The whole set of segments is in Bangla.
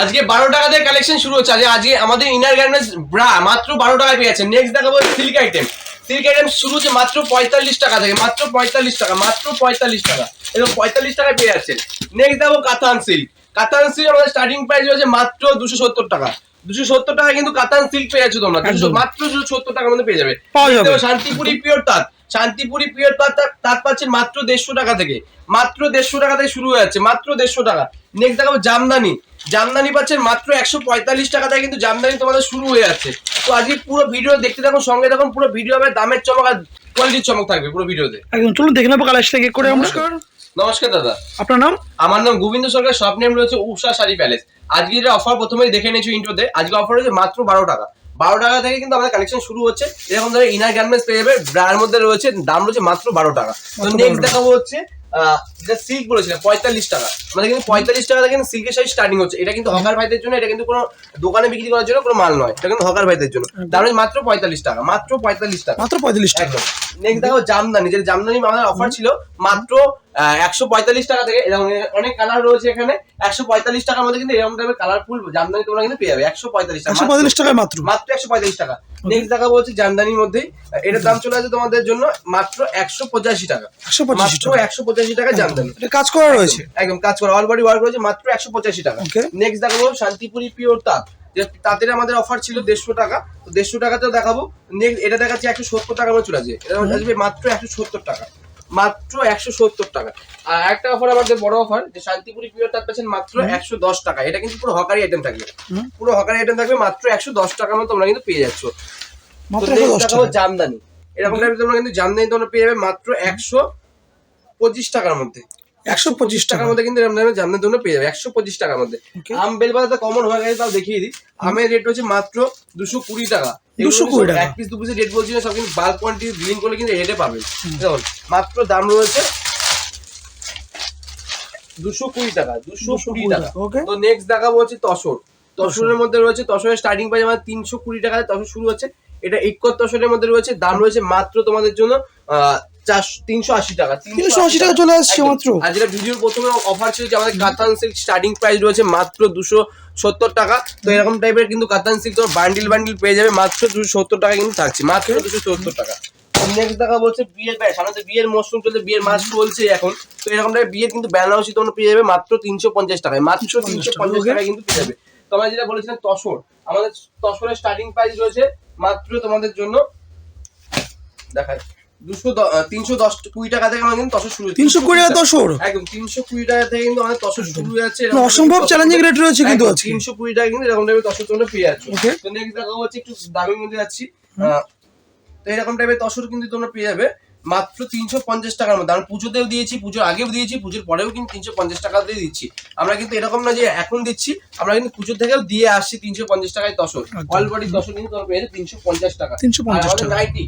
আজকে বারো টাকা দিয়ে কালেকশন শুরু হচ্ছে। আজকে আজকে আমাদের ইনার গার্মেন্টস ব্রা মাত্র বারো টাকায় পেয়ে যাচ্ছে। নেক্সট দেখাবো সিল্ক আইটেম সিল্ক আইটেম শুরু হচ্ছে মাত্র পঁয়তাল্লিশ টাকা থেকে। মাত্র পঁয়তাল্লিশ টাকা মাত্র পঁয়তাল্লিশ টাকা। এরকম পঁয়তাল্লিশ টাকায় পেয়ে যাচ্ছেন নেক্সট দেখাবো কাতান সিল্ক কাতান সিল্ক আমাদের স্টার্টিং প্রাইস রয়েছে মাত্র দুশো সত্তর টাকা। দুশো সত্তর টাকা কিন্তু কাতান সিল্ক পেয়ে যাচ্ছে তোমরা। মাত্র দুশো সত্তর টাকার মধ্যে পেয়ে যাবে। শান্তিপুরি পিওর তাঁত। শান্তিপুরি পিওর তাঁত তাঁত পাচ্ছেন মাত্র দেড়শো টাকা থেকে। মাত্র দেড়শো টাকা থেকে শুরু হয়ে যাচ্ছে মাত্র দেড়শো টাকা। নেক্সট দেখাবো জামদানি। জামদানি পাচ্ছেন মাত্র একশো পঁয়তাল্লিশ টাকা থেকে কিন্তু জামদানি তোমাদের শুরু হয়ে যাচ্ছে। তো আজকে পুরো ভিডিও দেখতে থাকুন সঙ্গে দেখুন পুরো ভিডিও হবে দামের চমক আর কোয়ালিটির চমক থাকবে পুরো ভিডিওতে একদম চলুন দেখে নেব কালার থেকে করে নমস্কার। নমস্কার দাদা। আপনার নাম? আমার নাম গোবিন্দ সরকার শপ নেম রয়েছে উষা শাড়ি প্যালেস আজকে যে অফার প্রথমেই দেখে নিয়েছি ইন্ট্রোতে আজকে অফার রয়েছে মাত্র বারো টাকা। বারো টাকা থেকে কিন্তু আমাদের কালেকশন শুরু হচ্ছে। এরকম ধরে ইনার গার্মেন্টস পেয়ে যাবে। ব্রার মধ্যে রয়েছে দাম রয়েছে মাত্র বারো টাকা। তো নেক্সট দেখাবো হচ্ছে যেটা সিল্ক বলেছিলাম পঁয়তাল্লিশ টাকা। আমাদের কিন্তু পঁয়তাল্লিশ টাকা কিন্তু সিল্কের শাড়ি স্টার্টিং হচ্ছে। এটা কিন্তু হকার ভাইদের জন্য এটা কিন্তু কোনো দোকানে বিক্রি করার জন্য কোনো মাল নয়। এটা কিন্তু হকার ভাইদের জন্য। দাম রয়েছে মাত্র পঁয়তাল্লিশ টাকা মাত্র পঁয়তাল্লিশ টাকা। মাত্র পঁয়তাল্লিশ টাকা। নেক্সট দেখো জামদানি। যেটা জামদানি আমাদের অফার ছিল মাত্র একশো পঁয়তাল্লিশ টাকা থেকে এরকম অনেক কালার রয়েছে এখানে। একশো পঁয়তাল্লিশ টাকার মধ্যে কিন্তু এরকম টাইপের কালারফুল জামদানি তোমরা কিন্তু পেয়ে যাবে একশো পঁয়তাল্লিশ টাকা একশো পঁয়তাল্লিশ টাকায় মাত্র? মাত্র একশো পঁয়তাল্লিশ টাকা। নেক্সট দেখাবো হচ্ছে জামদানির মধ্যেই। এটার দাম চলে আসে তোমাদের জন্য মাত্র একশো পঁচাশি টাকা। একশো পঁচাশি মাত্র একশো পঁচাশি টাকা জামদানি। এটা কাজ করা রয়েছে? একদম কাজ করা অল বডি ওয়ার্ক রয়েছে মাত্র একশো পঁচাশি টাকা. নেক্সট দেখাবো শান্তিপুরি পিওর তাঁত। যে তাঁতের আমাদের অফার ছিল দেড়শো টাকা তো দেড়শো টাকাতেও দেখাবো। নেক্সট এটা দেখাচ্ছি একশো সত্তর টাকার মধ্যে চলে আসবে এটা আসবে মাত্র একশো সত্তর টাকা। মাত্র একশো সত্তর টাকা। আর একটা অফার আমাদের বড় অফার যে শান্তিপুরি পিওর তার পাচ্ছেন মাত্র একশো দশ টাকা। এটা কিন্তু পুরো হকারি আইটেম থাকবে। পুরো হকারি আইটেম থাকবে মাত্র একশো দশ টাকার মতো তোমরা কিন্তু পেয়ে যাচ্ছ। জামদানি। এরকম টাইপের তোমরা কিন্তু জামদানি তোমরা পেয়ে যাবে মাত্র একশো পঁচিশ টাকার মধ্যে। একশো পঁচিশ টাকার মধ্যে কিন্তু দামে জামদানি তোমরা পেয়ে যাবে একশো পঁচিশ টাকার মধ্যে। আম বেলপাতা তো কমন হয়ে গেছে তাও দেখিয়ে দিই। আমের রেট হচ্ছে মাত্র দুশো কুড়ি টাকা। 220 টাকা। এক পিস দু পিসের রেট বলছি না সব কিন্তু বাল্ক কোয়ান্টিটি বিলিং করলে কিন্তু রেটে পাবেন দেখুন মাত্র দাম রয়েছে দুশো কুড়ি টাকা দুশো কুড়ি টাকা। তো নেক্সট দেখাবো হচ্ছে তসর। তসরের মধ্যে রয়েছে তসরের স্টার্টিং প্রাইস আমাদের তিনশো কুড়ি টাকা তসর শুরু হচ্ছে। এটা ইকর তসরের মধ্যে রয়েছে দাম রয়েছে মাত্র তোমাদের জন্য চারশো তিনশো আশি টাকা তিনশো আশি টাকা। চলে আসছে মাত্র। আর যেটা ভিডিওর প্রথমে অফার ছিল যে আমাদের কাতান সিল্ক স্টার্টিং প্রাইস রয়েছে মাত্র দুশো সত্তর টাকা। তো এরকম টাইপের কিন্তু কাতান সিল্ক তোমার বান্ডিল বান্ডিল পেয়ে যাবে মাত্র দুশো সত্তর টাকা কিন্তু থাকছে। মাত্র দুশো সত্তর টাকা। নেক্সট দেখা বলছে বিয়ের ব্যাস। আমাদের বিয়ের মরশুম চলছে বিয়ের মাস চলছে এখন। তো এরকম টাইপের বিয়ের কিন্তু বেনারসি তোমরা পেয়ে যাবে মাত্র তিনশো পঞ্চাশ টাকায়। মাত্র তিনশো পঞ্চাশ টাকায় কিন্তু পেয়ে যাবে। তোমরা যেটা বলেছিলেন তসর। আমাদের তসরের স্টার্টিং প্রাইস রয়েছে মাত্র তোমাদের জন্য দেখায় দুশো তিনশো দশ কুড়ি টাকা থেকে আমাদের তসর শুরু তিনশো কুড়ি টাকা তসর? একদম তিনশো কুড়ি টাকা থেকে কিন্তু আমাদের তসর শুরু মানে অসম্ভব চ্যালেঞ্জিং রেট রয়েছে কিন্তু আজকে। তিনশো কুড়ি টাকা কিন্তু এরকম টাইপের তসর তোমরা পেয়ে যাচ্ছ। তো নেক্সট দেখা হচ্ছে একটু দামের মধ্যে যাচ্ছি। তো এরকম টাইপের তসর কিন্তু তোমরা পেয়ে যাবে। মাত্র তিনশো পঞ্চাশ টাকার মধ্যে। আমরা পুজোতেও দিয়েছি পুজোর আগেও দিয়েছি পুজোর পরেও কিন্তু তিনশো পঞ্চাশ টাকা দিয়ে দিচ্ছি। আমরা কিন্তু এরকম না যে এখন দিচ্ছি আমরা কিন্তু পুজোর থেকেও দিয়ে আসছি তিনশো পঞ্চাশ টাকায় একদম। অল বডি কিন্তু তোমরা পেয়ে যাবে তিনশো পঞ্চাশ টাকা। 350 টাকা। নাইটি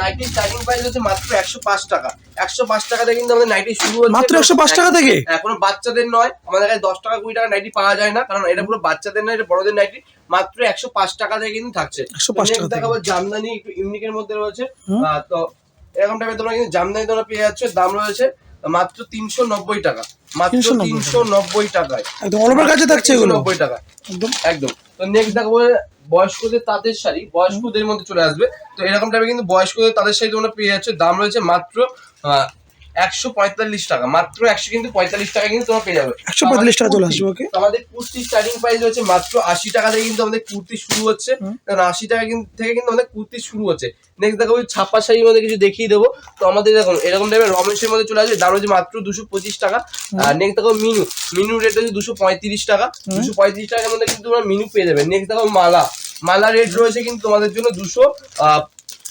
নাইটি স্টার্টিং প্রাইস হচ্ছে মাত্র একশো পাঁচ টাকা। একশো পাঁচ টাকা থেকে কিন্তু আমাদের নাইটি শুরু হচ্ছে। মাত্র 105 টাকা থেকে? কোনো বাচ্চাদের নয় আমাদের কাছে দশ টাকা কুড়ি টাকা নাইটি পাওয়া যায় না কারণ এটা পুরো বাচ্চাদের নয় এটা বড়দের নাইটি মাত্র একশো পাঁচ টাকা থেকে কিন্তু থাকছে। 105 তো next টাকা জামদানি একটু ইউনিকের মধ্যে রয়েছে। তো এরকম টাইপের তোমরা কিন্তু জামদানি তোমরা পেয়ে যাচ্ছ দাম রয়েছে মাত্র তিনশো নব্বই টাকা। মাত্র তিনশো নব্বই টাকায়। একদম কাছে থাকছে এগুলো। নব্বই টাকা। একদম। একদম। তো নেক্সট দেখব বয়স্কদের তাঁতের শাড়ি বয়স্কদের মধ্যে চলে আসবে। তো এরকম টাইপের কিন্তু বয়স্কদের তাঁতের শাড়ি তোমরা পেয়ে যাচ্ছে দাম রয়েছে মাত্র একশো পঁয়তাল্লিশ টাকা মাত্র একশো কিন্তু পঁয়তাল্লিশ টাকা কিন্তু তোমরা পেয়ে যাবে। 145 টাকা চলে আসবে? তো আমাদের কুর্তি স্টার্টিং প্রাইস হচ্ছে মাত্র আশি টাকা থেকে কিন্তু আমাদের কুর্তি শুরু হচ্ছে। কারণ আশি টাকা কিন্তু থেকে কিন্তু আমাদের কুর্তি শুরু হচ্ছে। নেক্সট দেখো ছাপা শাড়ির মধ্যে কিছু দেখিয়ে দেবো। তো আমাদের দেখুন এরকম টাইপের রমেশের মধ্যে চলে আসবে। দাম হচ্ছে মাত্র দুশো পঁচিশ টাকা। আর নেক্সট দেখো মিনু মিনু রেট হচ্ছে দুশো পঁয়ত্রিশ টাকা। দুশো পঁয়ত্রিশ টাকার মধ্যে কিন্তু তোমরা মিনু পেয়ে যাবে। নেক্সট দেখো মালা। মালা রেট রয়েছে কিন্তু তোমাদের জন্য দুশো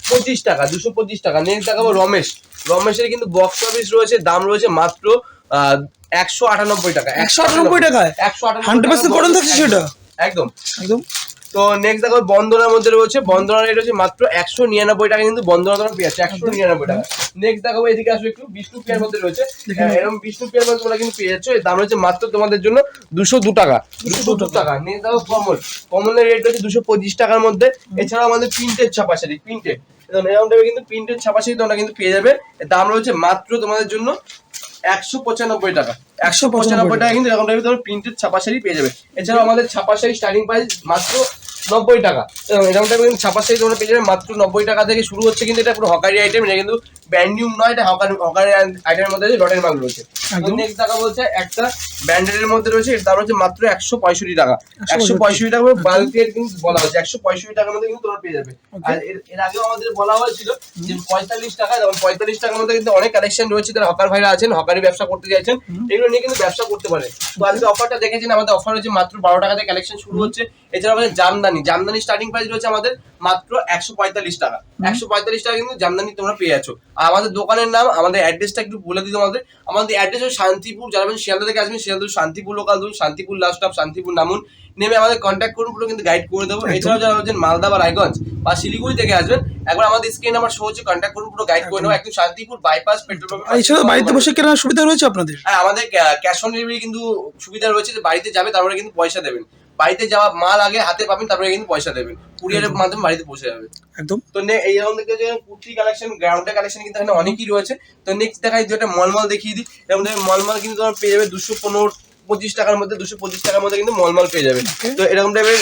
পঁচিশ টাকা দুশো পঁচিশ টাকা। নেক্সট দেখাবো রমেশ। রমেশের কিন্তু বক্স অফিস রয়েছে দাম রয়েছে মাত্র একশো আটানব্বই টাকা। 198 টাকায়? একশো 100% কটন থাকছে সেটা? একদম। একদম। তো নেক্সট দেখো বন্দনার মধ্যে রয়েছে। বন্দনা রেট হচ্ছে মাত্র একশো নিরানব্বই টাকা কিন্তু বন্দনা তোমার পেয়ে একশো নিরানব্বই টাকা। নেক্সট দেখাবো এদিকে আসবে একটু। বিষ্ণু পিয়ার মধ্যে রয়েছে। হ্যাঁ, এরকম বিষ্ণু পিয়ার মধ্যে তোমরা কিন্তু পেয়ে যাচ্ছ। এর দাম রয়েছে মাত্র তোমাদের জন্য দুশো দু টাকা। দুশো দু টাকা। নেক্সট দেখো কমল। কমলের রেট হচ্ছে দুশো পঁচিশ টাকার মধ্যে। এছাড়াও আমাদের প্রিন্টেড ছাপা শাড়ি প্রিন্টেড এরকম টাইপের কিন্তু প্রিন্টেড ছাপা শাড়ি তোমরা কিন্তু পেয়ে যাবে। দাম রয়েছে মাত্র তোমাদের জন্য একশো পঁচানব্বই টাকা। একশো পঁচানব্বই টাকা কিন্তু এরকম টাইপের তোমার প্রিন্টেড ছাপা শাড়ি পেয়ে যাবে। এছাড়াও আমাদের ছাপা শাড়ি স্টার্টিং প্রাইস মাত্র নব্বই টাকা। এবং এরকম টাইপের কিন্তু ছাপা শাড়ি তোমরা পেয়ে যাবে মাত্র নব্বই টাকা থেকে শুরু হচ্ছে কিন্তু এটা পুরো হকারি আইটেম এটা কিন্তু ব্যান্ডিউম নয় এটা হকার হকারি আইটেমের মধ্যে লটের মাল রয়েছে। নেক্সট টাকা বলছে একটা ব্যান্ডেলের মধ্যে রয়েছে দাম হচ্ছে মাত্র একশো পঁয়ষট্টি টাকা। একশো পঁয়ষট্টি। টাকা বাল্ক রেট কিন্তু বলা হয়েছে। একশো পঁয়ষট্টি টাকার মধ্যে কিন্তু তোমরা পেয়ে যাবে। আর এর এর আগেও আমাদের বলা হয়েছিল যে পঁয়তাল্লিশ টাকা এবং পঁয়তাল্লিশ টাকার মধ্যে কিন্তু অনেক কালেকশন রয়েছে যারা হকার ভাইরা আছেন হকারি ব্যবসা করতে চাইছেন এগুলো নিয়ে কিন্তু ব্যবসা করতে পারে। তো আজকে অফারটা দেখেছেন আমাদের অফার হচ্ছে মাত্র বারো টাকা থেকে কালেকশন শুরু হচ্ছে। এছাড়া আমাদের জামদানি জামদানি জামদানি স্টার্টিং প্রাইস রয়েছে আমাদের মাত্র একশো পঁয়তাল্লিশ টাকা। একশো পঁয়তাল্লিশ টাকা কিন্তু জামদানি তোমরা পেয়ে যাচ্ছ। আর আমাদের দোকানের নাম আমাদের অ্যাড্রেসটা একটু বলে দিই তোমাদের। আমাদের অ্যাড্রেস হচ্ছে শান্তিপুর যারা শিয়ালদা থেকে আসবেন শিয়ালদা শান্তিপুর লোকাল ধরুন শান্তিপুর লাস্ট স্টপ শান্তিপুর নামুন। নেমে আমাদের কন্ট্যাক্ট করুন পুরো কিন্তু গাইড করে দেবো। এছাড়াও যারা হচ্ছেন মালদা বা রায়গঞ্জ বা শিলিগুড়ি থেকে আসবেন একবার আমাদের স্ক্রিন নাম্বার শো হচ্ছে কন্ট্যাক্ট করুন পুরো গাইড করে নেব একদম শান্তিপুর বাইপাস পেট্রোল পাম্প এছাড়া বাড়িতে বসে কেনার সুবিধা রয়েছে আপনাদের? হ্যাঁ আমাদের ক্যাশ অন ডেলিভারি কিন্তু সুবিধা রয়েছে যে বাড়িতে যাবে তারপরে কিন্তু পয়সা দেবেন। বাড়িতে যাওয়া মাল আগে হাতে পাবেন তারপরে কিন্তু পয়সা দেবেন। কুরিয়ারের মাধ্যমে বাড়িতে পৌঁছে যাবে। একদম। তো নে এইরকম দেখতে যে কুর্তি কালেকশন গ্রাউন্ডের কালেকশন কিন্তু এখানে অনেকই রয়েছে। তো নেক্সট দেখাই যে একটা মলমল দেখিয়ে দিই। এরকম মলমল কিন্তু তোমার পেয়ে যাবে দুশো পনেরো পঁচিশ টাকার মধ্যে দুশো পঁচিশ টাকার মধ্যে কিন্তু মলমল পেয়ে যাবে। তো এরকম টাইপের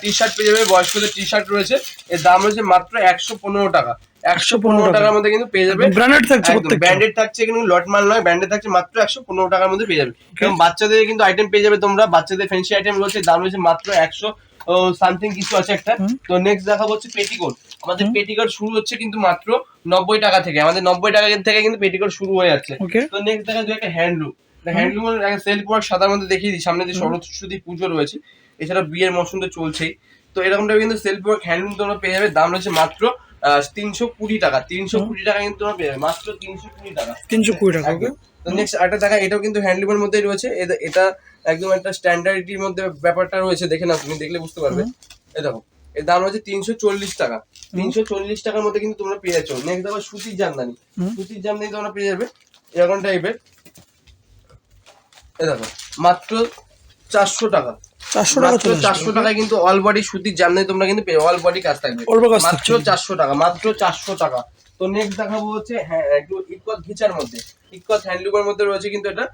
টি শার্ট পেয়ে যাবে বয়স্কদের টি শার্ট রয়েছে। এর দাম রয়েছে মাত্র একশো পনেরো টাকা। একশো পনেরো টাকার মধ্যে কিন্তু পেয়ে যাবে। ব্র্যান্ডেড থাকছে ব্র্যান্ডেড থাকছে কিন্তু লট মাল নয় ব্র্যান্ডেড থাকছে মাত্র একশো পনেরো টাকার মধ্যে পেয়ে যাবে। এবং বাচ্চাদের কিন্তু আইটেম পেয়ে যাবে তোমরা বাচ্চাদের ফ্যান্সি আইটেম রয়েছে দাম রয়েছে মাত্র একশো সামথিং কিছু আছে একটা। তো নেক্সট দেখাবো হচ্ছে পেটিকোট আমাদের পেটিকোট শুরু হচ্ছে কিন্তু মাত্র নব্বই টাকা থেকে। আমাদের নব্বই টাকা থেকে কিন্তু পেটিকোট শুরু হয়ে যাচ্ছে। তো নেক্সট দেখা যায় একটা হ্যান্ডলুম হ্যান্ডলুমের সেল প্রোডাক্ট সাদার মধ্যে দেখিয়ে দিই। সামনে যে। সরস্বতী পুজো রয়েছে এছাড়া বিয়ের মৌসুম তো চলছেই। তো এরকম টাইপের কিন্তু সেল প্রোডাক্ট হ্যান্ডলুম তোমরা পেয়ে যাবে। দাম রয়েছে মাত্র তিনশো কুড়ি টাকা। তিনশো কুড়ি টাকা কিন্তু তোমরা পেয়ে যাবে। মাত্র তিনশো কুড়ি টাকা। তিনশো কুড়ি টাকা তো নেক্সট আরেকটা দেখা এটাও কিন্তু হ্যান্ডলুমের মধ্যেই রয়েছে। এটা একদম একটা স্ট্যান্ডার্ডিটির মধ্যে ব্যাপারটা রয়েছে। দেখে না তুমি দেখলে বুঝতে পারবে। এই দেখো এর দাম হচ্ছে তিনশো চল্লিশ টাকা। তিনশো চল্লিশ টাকার মধ্যে কিন্তু তোমরা পেয়ে যাচ্ছ। নেক্সট দেখো সুতির জামদানি। সুতির জামদানি তোমরা পেয়ে যাবে এরকম টাইপের দেখো মাত্র চারশো টাকা। চারশো টাকা চারশো টাকায় কিন্তু অল বডি সুতির জামদানি তোমরা কিন্তু অল বডি কাজ থাকবে। মাত্র চারশো টাকা মাত্র চারশো টাকা। তো নেক্সট দেখাবো হচ্ছে হ্যাঁ একটু ইকত ঘিচার মধ্যে। ইকত হ্যান্ডলুমের মধ্যে রয়েছে কিন্তু এটা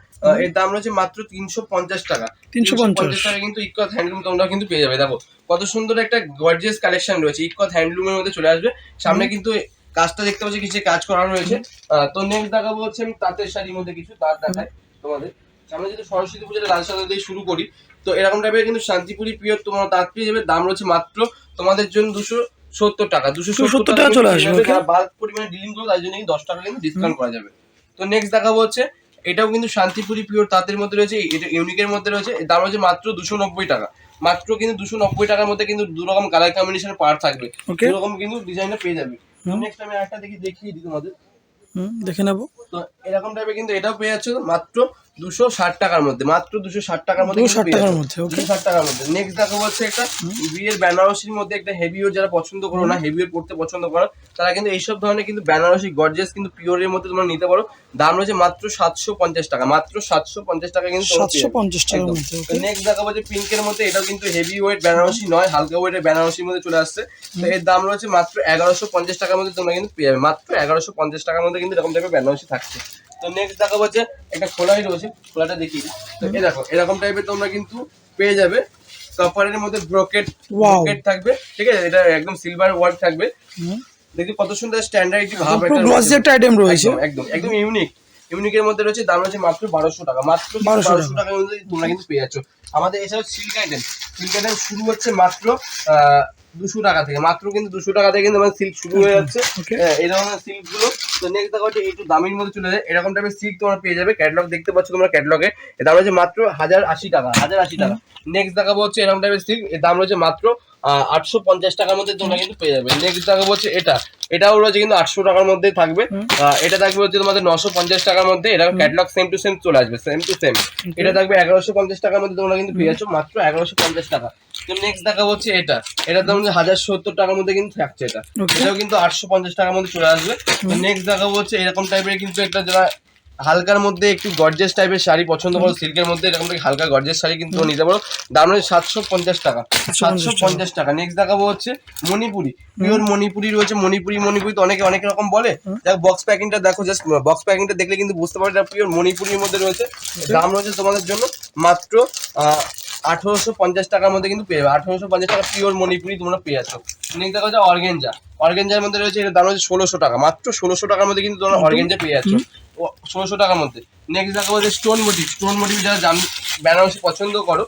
এর দাম রয়েছে মাত্র তিনশো পঞ্চাশ টাকা। 350 টাকা কিন্তু ইকত হ্যান্ডলুম তোমরা কিন্তু পেয়ে যাবে। দেখো কত সুন্দর একটা গর্জিয়াস কালেকশন রয়েছে। ইকত হ্যান্ডলুমের মধ্যে চলে আসবে। সামনে কিন্তু কাজটা দেখতে পাচ্ছি কিছু কাজ করা রয়েছে। তো নেক্সট দেখাবো হচ্ছে আমি তাঁতের শাড়ির মধ্যে কিছু তাঁত দেখাই তোমাদের। সামনে যদি সরস্বতী পুজোটা দিয়ে শুরু করি। তো এরকম টাইপের কিন্তু শান্তিপুরি পিওর তোমার তাঁত পেয়ে যাবে দাম রয়েছে মাত্র তোমাদের জন্য দুশো সত্তর টাকা। দুশো 270 টাকা চলে আসবে, বাল্ক পরিমাণে ডিলিং করো তার জন্য দশ টাকা কিন্তু ডিসকাউন্ট করা যাবে। তো নেক্সট দেখাবো হচ্ছে এটাও কিন্তু শান্তিপুরি পিওর তাঁতের মধ্যে রয়েছে এটা ইউনিকের মধ্যে রয়েছে দাম হচ্ছে মাত্র দুশো নব্বই টাকা। মাত্র কিন্তু দুশো নব্বই টাকার মধ্যে কিন্তু দু রকম কালার কম্বিনেশন পার্ট থাকবে। Okay. দু রকম কিন্তু ডিজাইনটা পেয়ে যাবে। নেক্সট আমি একটা দেখি দেখিয়ে দিই তোমাদের। হুম দেখে নেব। তো এরকম টাইপের কিন্তু এটাও পেয়ে যাচ্ছে মাত্র দুশো ষাট টাকার মধ্যে মাত্র দুশো ষাট টাকার মধ্যে 260 টাকার মধ্যে, দুশো ষাট টাকার মধ্যে। নেক্সট দেখো হচ্ছে একটা বিয়ের বেনারসির মধ্যে একটা হেভিও যারা পছন্দ করো না হেভিও পড়তে পছন্দ করো তারা কিন্তু এইসব ধরনের কিন্তু বেনারসি গর্জিয়াস কিন্তু পিওরের মধ্যে তোমরা নিতে পারো। দাম রয়েছে মাত্র সাতশো পঞ্চাশ টাকা মাত্র সাতশো পঞ্চাশ টাকা কিন্তু সাতশো। পঞ্চাশ তো নেক্সট দেখাবো যে পিঙ্কের মধ্যে এটাও কিন্তু হেভি ওয়েট বেনারসি নয় হালকা ওয়েটের বেনারসির মধ্যে চলে আসছে। তো এর দাম রয়েছে মাত্র এগারোশো পঞ্চাশ টাকার মধ্যে তোমরা কিন্তু পেয়ে যাবে। মাত্র এগারোশো পঞ্চাশ টাকার মধ্যে কিন্তু এরকম টাইপের বেনারসি থাকছে। তো নেক্সট দেখাবো হচ্ছে একটা খোলাই রয়েছে খোলাটা দেখিয়ে দিই। তো এই দেখো এরকম টাইপের তোমরা কিন্তু পেয়ে যাবে। কাপড়ের মধ্যে ব্রোকেট. ব্রোকেট থাকবে ঠিক আছে? এটা একদম সিলভার ওয়ার্ক থাকবে। দেখি কত সুন্দর স্ট্যান্ডার্ড ভাব একটা গ্লসি আইটেম রয়েছে। একদম একদম একদম ইউনিক ইউনিকের মধ্যে রয়েছে দাম রয়েছে মাত্র বারোশো টাকা। মাত্র বারোশো টাকার মধ্যে তোমরা কিন্তু পেয়ে যাচ্ছ। আমাদের এছাড়াও সিল্ক আইটেম সিল্ক আইটেম শুরু হচ্ছে মাত্র দুশো টাকা থেকে মাত্র কিন্তু দুশো টাকা থেকে কিন্তু সিল্ক শুরু হয়ে যাচ্ছে। হ্যাঁ, এই ধরনের সিল্কগুলো। তো নেক্সট দেখা হচ্ছে একটু দামের মধ্যে চলে যায়। এরকম টাইপের সিল্ক তোমরা পেয়ে যাবে ক্যাটলগ দেখতে পাচ্ছ তোমরা ক্যাটলগে এর দাম রয়েছে মাত্র হাজার আশি টাকা হাজার আশি টাকা। নেক্সট দেখাবো হচ্ছে এরকম টাইপের সিল্ক এর দাম রয়েছে মাত্র আটশো পঞ্চাশ টাকার মধ্যে তোমরা কিন্তু পেয়ে যাবে। নেক্সট দেখাবো হচ্ছে এটা। এটাও রয়েছে কিন্তু আটশো টাকার মধ্যে থাকবে। এটা থাকবে হচ্ছে তোমাদের নশো পঞ্চাশ টাকার মধ্যে। এটা ক্যাটলগ সেম টু সেম চলে আসবে সেম টু সেম এটা থাকবে এগারোশো পঞ্চাশ টাকার মধ্যে তোমরা কিন্তু পেয়ে যাচ্ছ মাত্র এগারোশো পঞ্চাশ টাকা। তো নেক্সট দেখাবো হচ্ছে এটা। দাম হচ্ছে হাজার সত্তর টাকার মধ্যে কিন্তু থাকছে এটা। এটাও কিন্তু আটশো পঞ্চাশ টাকার মধ্যে চলে আসবে। নেক্সট দেখাবো হচ্ছে এরকম টাইপের কিন্তু একটা যারা হালকার মধ্যে একটু গর্জেস টাইপের শাড়ি পছন্দ করো সিল্কের মধ্যে এরকম থেকে হালকা গর্জেস শাড়ি কিন্তু নিতে পারো। দাম হচ্ছে সাতশো পঞ্চাশ টাকা। সাতশো পঞ্চাশ টাকা। নেক্সট দেখাবো হচ্ছে মণিপুরি। পিওর মণিপুরি রয়েছে। মণিপুরি মণিপুরি তো অনেকে অনেক রকম বলে। দেখ বক্স প্যাকিংটা দেখো জাস্ট বক্স প্যাকিংটা দেখলে কিন্তু বুঝতে পারবে এটা পিওর মণিপুরির মধ্যে রয়েছে। দাম রয়েছে তোমাদের জন্য মাত্র আঠারোশো পঞ্চাশ টাকার মধ্যে কিন্তু পেয়ে যাবে। আঠারোশো পঞ্চাশ টাকা পিওর মণিপুরি তোমরা পেয়ে যাচ্ছ। নেক্সট দেখা হচ্ছে অর্গেঞ্জা অর্গেঞ্জার মধ্যে রয়েছে এটার দাম হচ্ছে ষোলোশো টাকা। মাত্র ষোলোশো টাকার মধ্যে কিন্তু তোমরা অর্গেঞ্জা পেয়ে যাচ্ছ। ষোলোশো টাকার মধ্যে। নেক্সট দেখা হচ্ছে স্টোন মোটিভ স্টোন মোটিভ যারা জাম বেনারসি পছন্দ করো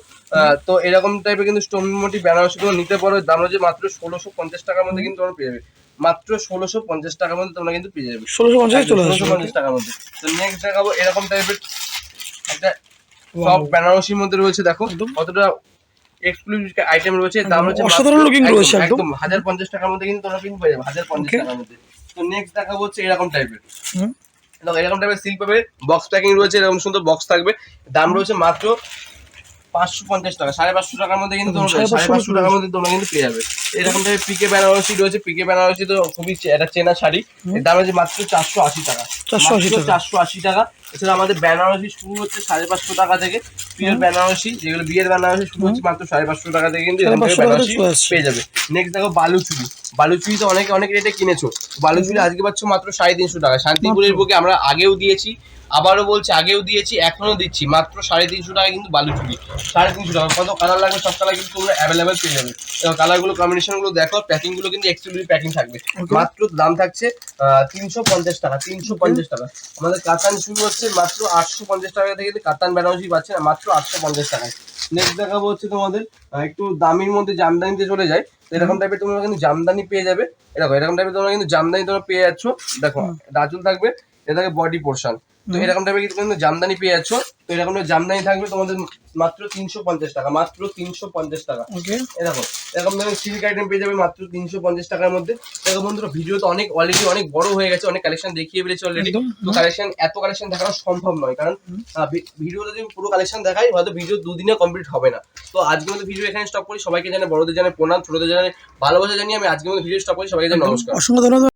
তো এরকম টাইপের কিন্তু স্টোন মোটিভ বেনারসি গুলো নিতে পারো। দাম হচ্ছে মাত্র ষোলোশো পঞ্চাশ টাকার মধ্যে কিন্তু তোমরা পেয়ে যাবে। মাত্র ষোলোশো পঞ্চাশ টাকার মধ্যে তোমরা কিন্তু পেয়ে যাবে। ষোলোশো পঞ্চাশ ষোলোশো পঞ্চাশ টাকার মধ্যে। তো নেক্সট দেখাবো এরকম টাইপের একটা সব বেনারসির মধ্যে রয়েছে দেখো। কতটা এক্সক্লুসিভ আইটেম রয়েছে দাম হচ্ছে অসাধারণ looking রয়েছে। একদম। হাজার পঞ্চাশ টাকার মধ্যে কিন্তু তোমরা কিন্তু পেয়ে যাবে হাজার পঞ্চাশ টাকার মধ্যে। তো নেক্সট দেখাবো হচ্ছে এরকম টাইপের দেখো এরকম টাইপের সিল পাবে বক্স প্যাকিং রয়েছে এরকম সুন্দর বক্স থাকবে। দাম রয়েছে মাত্র পাঁচশো পঞ্চাশ টাকা সাড়ে পাঁচশো টাকার মধ্যে কিন্তু সাড়ে পাঁচশো টাকার মধ্যে তোমরা কিন্তু পেয়ে যাবে। এরকম টাইপের পিকে বেনারসি রয়েছে পিকে বেনারসি তো খুবই একটা চেনা শাড়ি। এর দাম হচ্ছে মাত্র চারশো আশি টাকা। চারশো আশি টাকা। এছাড়া আমাদের বেনারসি শুরু হচ্ছে সাড়ে পাঁচশো টাকা থেকে। পিওর বেনারসি যেগুলো বিয়ের বেনারসি শুরু হচ্ছে মাত্র সাড়ে পাঁচশো টাকা থেকে কিন্তু এরকম 550 টাইপের টাকা বেনারসি পেয়ে যাবে। নেক্সট দেখো বালুচুরি। বালুচুরি তো অনেকে অনেক রেটে কিনেছো। বালুচুরি আজকে পাচ্ছ মাত্র সাড়ে তিনশো টাকা। শান্তিপুরের বুকে আমরা আগেও দিয়েছি আবারও বলছি আগেও দিয়েছি এখনও দিচ্ছি। মাত্র সাড়ে তিনশো টাকা কিন্তু বালুচুরি। সাড়ে তিনশো টাকা। কত কালার লাগবে সব কালার কিন্তু তোমরা অ্যাভেলেবেল পেয়ে যাবে। কালারগুলো কম্বিনেশনগুলো দেখো প্যাকিংগুলো কিন্তু এক্সক্লুসিভ প্যাকিং থাকবে। মাত্র দাম থাকছে তিনশো পঞ্চাশ টাকা তিনশো পঞ্চাশ টাকা। আমাদের কাতান শুরু হচ্ছে মাত্র আটশো পঞ্চাশ টাকা থেকে কিন্তু কাতান বেনারসি পাচ্ছে না মাত্র আটশো পঞ্চাশ টাকায়। নেক্সট দেখাবো হচ্ছে তোমাদের একটু দামির মধ্যে জামদানিতে চলে যায় এরকম টাইপের তোমরা কিন্তু জামদানি পেয়ে যাবে। এরকম এরকম টাইপের তোমরা কিন্তু জামদানি তোমরা পেয়ে যাচ্ছ। দেখো রাজুল থাকবে। এটা থাকে বডি পোর্শন তো এরকম টাইপের কিন্তু জামদানি পেয়ে যাচ্ছ। তো এরকম জামদানি থাকবে তোমাদের মাত্র তিনশো পঞ্চাশ টাকা মাত্র তিনশো পঞ্চাশ টাকা। এরকম এরকম ধরনের সিল্ক আইটেম পেয়ে যাবে মাত্র তিনশো পঞ্চাশ টাকার মধ্যে। দেখো বন্ধুরা ভিডিও তো অনেক অলরেডি অনেক বড় হয়ে গেছে অনেক কালেকশন দেখিয়ে ফেলেছি অলরেডি তো কালেকশন এত কালেকশন দেখানো সম্ভব নয় কারণ ভিডিওতে যদি পুরো কালেকশন দেখাই হয়তো ভিডিও দুদিনে কমপ্লিট হবে না। তো আজকের মধ্যে ভিডিও এখানে স্টপ করি সবাইকে জানে বড়দের জানে প্রণাম ছোটদের জানে ভালোবাসা জানিয়ে আমি আজকে মধ্যে ভিডিও স্টপ করি সবাইকে জানাই নমস্কার। অসংখ্য ধন্যবাদ।